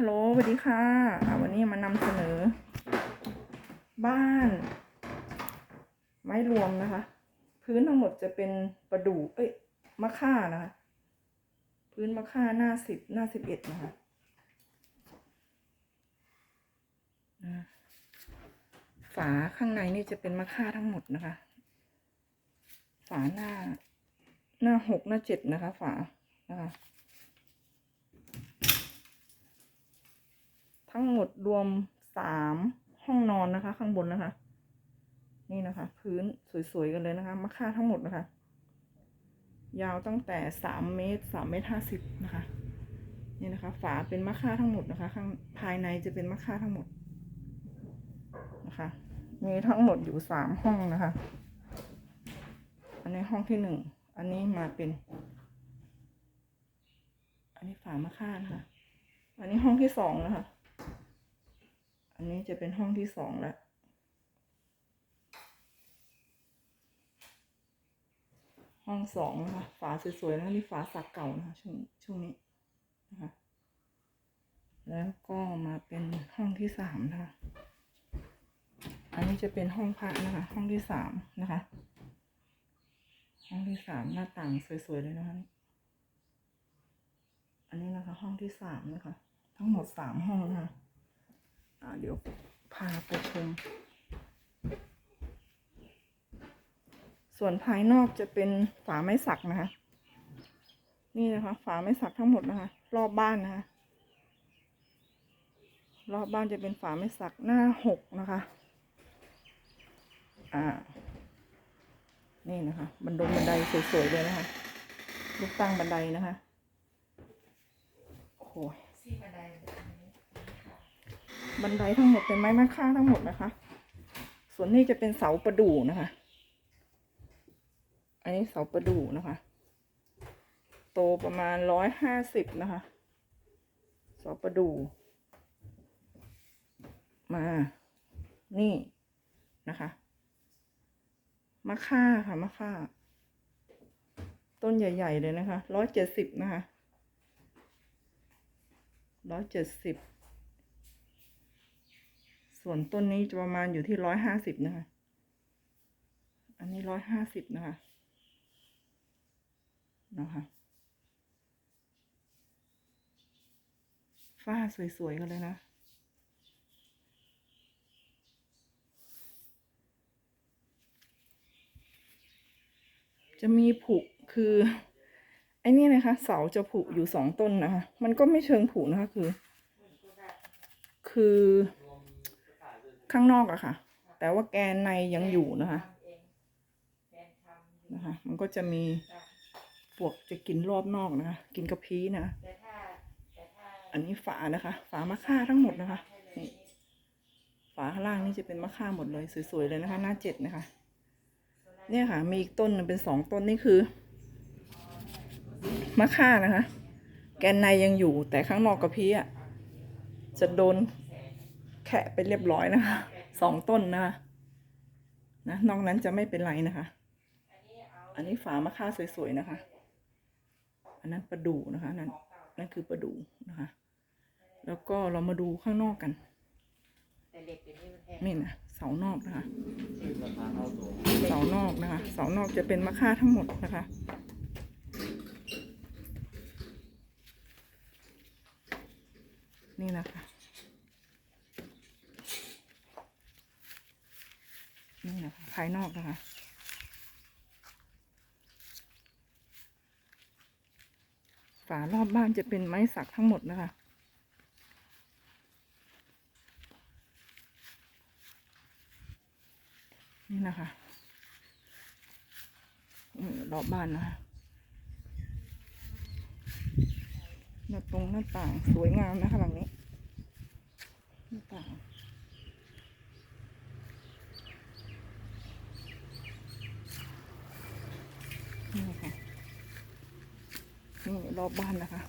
ฮัลโหลสวัสดีค่ะวันนี้มานำเสนอ บ้าน ไม้รวมนะคะ พื้นทั้งหมดจะเป็นประดู่เอ้ยมะค่านะคะ พื้นมะค่าหน้าสิบหน้าสิบเอ็ดนะคะฝาข้างในนี่จะเป็นมะค่าทั้งหมดนะคะ ฝาหน้า หน้าหกหน้าเจ็ดนะคะ ฝานะคะ ทั้งหมดรวมสามห้องนอนนะคะ ข้างบนนะคะ นี่นะคะ พื้นสวยๆกันเลยนะคะมะค่าทั้งหมดนะคะ ยาวตั้งแต่สามเมตรสามเมตรห้าสิบนะคะนี่นะคะ ฝาเป็นมะค่าทั้งหมดนะคะ ข้างภายในจะเป็นมะค่าทั้งหมดนะคะ มีทั้งหมดอยู่สามห้องนะคะ อันนี้ห้องที่หนึ่งอันนี้มาเป็น อันนี้ฝามะค่านะคะ อันนี้ห้องที่สองนะคะ อันนี้จะเป็นห้องที่สองแล้วห้องสองนะคะฝาสวยๆนะคะนี่ฝาสักเก่านะคะช่วงช่วงนี้นะคะแล้วก็มาเป็นห้องที่สามนะคะ อันนี้จะเป็นห้องพระนะคะ ห้องที่สามนะคะ ห้องที่สามหน้าต่างสวยๆเลยนะคะ อันนี้นะคะห้องที่สามนะคะ ทั้งหมดสามห้องนะคะอ่า เดี๋ยวพาไปชม ส่วนภายนอกจะเป็นฝาไม้สักนะคะ นี่นะคะ ฝาไม้สักทั้งหมดนะคะ รอบบ้านนะคะ รอบบ้านจะเป็นฝาไม้สักหน้าหกนะคะ อ่า นี่นะคะ บันดงบันไดสวยๆเลยนะคะ ลูกตั้งบันไดนะคะ โอ้โหซี่ บันไดทั้งหมดเป็นไม้มะค่าทั้งหมดนะคะ ส่วนนี้จะเป็นเสาประดู่นะคะ อันนี้เสาประดู่นะคะ โตประมาณร้อยห้าสิบนะคะ เสาประดู่มา นี่นะคะมะค่าค่ะมะค่า ต้นใหญ่ ๆ เลยนะคะร้อยเจ็ดสิบนะคะร้อยเจ็ดสิบ ส่วนต้นนี้จะประมาณอยู่ที่ร้อยห้าสิบนะคะ อันนี้ร้อยห้าสิบนะคะ นะคะฝ้าสวย ๆ กันเลยนะ จะมีผุคือ ไอ้นี่นะคะ เสาจะผุอยู่สองต้นนะคะ มันก็ไม่เชิงผุนะคะ คือ คือ ข้างนอกอะค่ะ แต่ว่าแกนในยังอยู่นะคะทำเองแฟนทำอยู่นะคะมันก็จะมีจ้ะปวกจะกินรอบนอกนะคะ กินกระพี้นะคะแต่ถ้าแต่ถ้าอันนี้ฝานะคะ ฝามะค่าทั้งหมดนะคะนี่ฝาข้างล่างนี่จะเป็นมะค่าหมดเลยสวยๆเลยนะคะ หน้าเจ็ดนะคะ เนี่ยค่ะ มีอีกต้นหนึ่งเป็นสองต้นนี่คือมะค่านะคะ แกนในยังอยู่แต่ข้างนอกกระพี้อะจะโดน แขะไปเรียบร้อยนะคะสองต้นนะคะนะนอกนั้นจะไม่เป็นไรนะคะ อันนี้ฝามะค่าสวยๆนะคะ อันนั้นประดู่นะคะนั่นนั่นคือประดู่นะคะ แล้วก็เรามาดูข้างนอกกันแต่เหล็กเดี๋ยวนี้มันแพงนี่นะเสานอกนะคะ เสานอกนะคะ เสานอกจะเป็นมะค่าทั้งหมดนะคะนี่นะคะ นี่นะคะภายนอกนะคะฝารอบบ้านจะเป็นไม้สักทั้งหมดนะคะ นี่นะคะอืมรอบบ้านนะคะหน้าตรงหน้าต่างสวยงามนะคะหลังนี้หน้าต่าง นี่ค่ะนี่รอบบ้านนะคะ